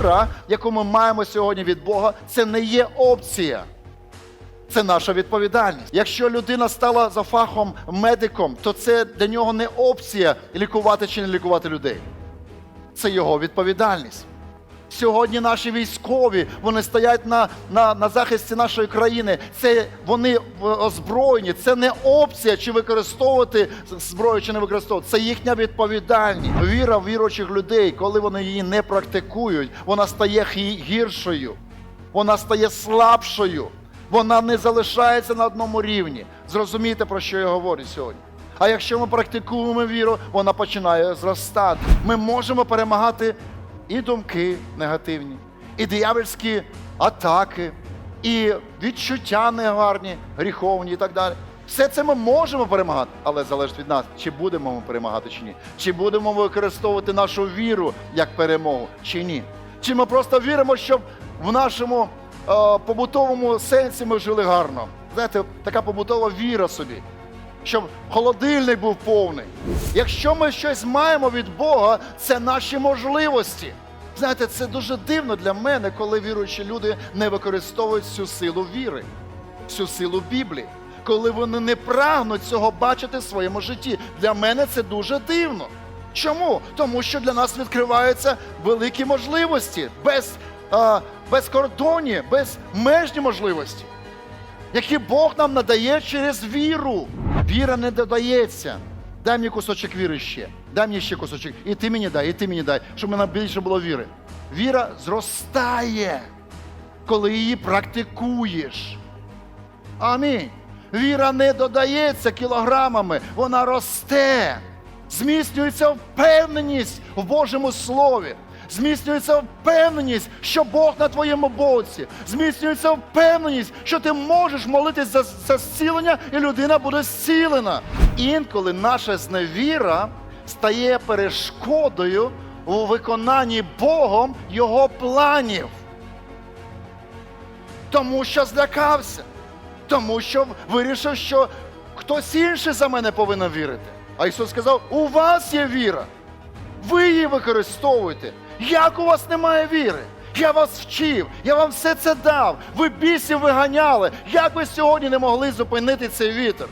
віра, яку ми маємо сьогодні від Бога, це не є опція. Це наша відповідальність. Якщо людина стала за фахом медиком, то це для нього не опція лікувати чи не лікувати людей. Це його відповідальність. Сьогодні наші військові вони стоять на, на, на захисті нашої країни. Це вони озброєні. Це не опція, чи використовувати зброю, чи не використовувати. Це їхня відповідальність. Віра в віруючих людей, коли вони її не практикують, вона стає гіршою, вона стає слабшою, вона не залишається на одному рівні. Зрозумійте, про що я говорю сьогодні. А якщо ми практикуємо віру, вона починає зростати. Ми можемо перемагати і думки негативні, і диявольські атаки, і відчуття негарні, гріховні і так далі. Все це ми можемо перемагати, але залежить від нас, чи будемо ми перемагати чи ні. Чи будемо використовувати нашу віру як перемогу, чи ні. Чи ми просто віримо, щоб в нашому е, побутовому сенсі ми жили гарно. Знаєте, така побутова віра собі щоб холодильник був повний. Якщо ми щось маємо від Бога, це наші можливості. Знаєте, це дуже дивно для мене, коли віруючі люди не використовують всю силу віри, всю силу Біблії, коли вони не прагнуть цього бачити в своєму житті. Для мене це дуже дивно. Чому? Тому що для нас відкриваються великі можливості, без, а, безкордонні, безмежні можливості які Бог нам надає через віру. Віра не додається. Дай мені кусочок віри ще. Дай мені ще кусочок. І ти мені дай, і ти мені дай, щоб мене більше було віри. Віра зростає, коли її практикуєш. Амінь. Віра не додається кілограмами, вона росте. Зміцнюється впевненість в Божому Слові. Зміцнюється впевненість, що Бог на твоєму боці. Зміцнюється впевненість, що ти можеш молитись за, за зцілення, і людина буде зцілена. Інколи наша зневіра стає перешкодою у виконанні Богом Його планів. Тому що злякався тому що вирішив, що хтось інший за мене повинен вірити. А Ісус сказав: у вас є віра. Ви її використовуєте. Як у вас немає віри? Я вас вчив, я вам все це дав. Ви бісів виганяли. Як ви сьогодні не могли зупинити цей вітер?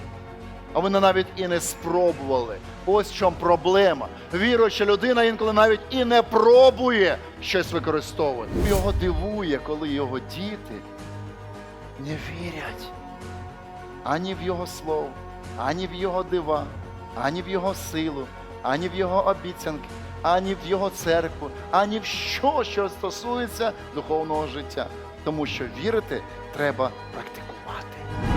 А вони навіть і не спробували. Ось в чому проблема. Віруюча людина інколи навіть і не пробує щось використовувати. Його дивує, коли його діти не вірять ані в Його слово, ані в Його дива, ані в Його силу, ані в Його обіцянки, ані в Його церкву, ані в що, що стосується духовного життя. Тому що вірити треба практикувати.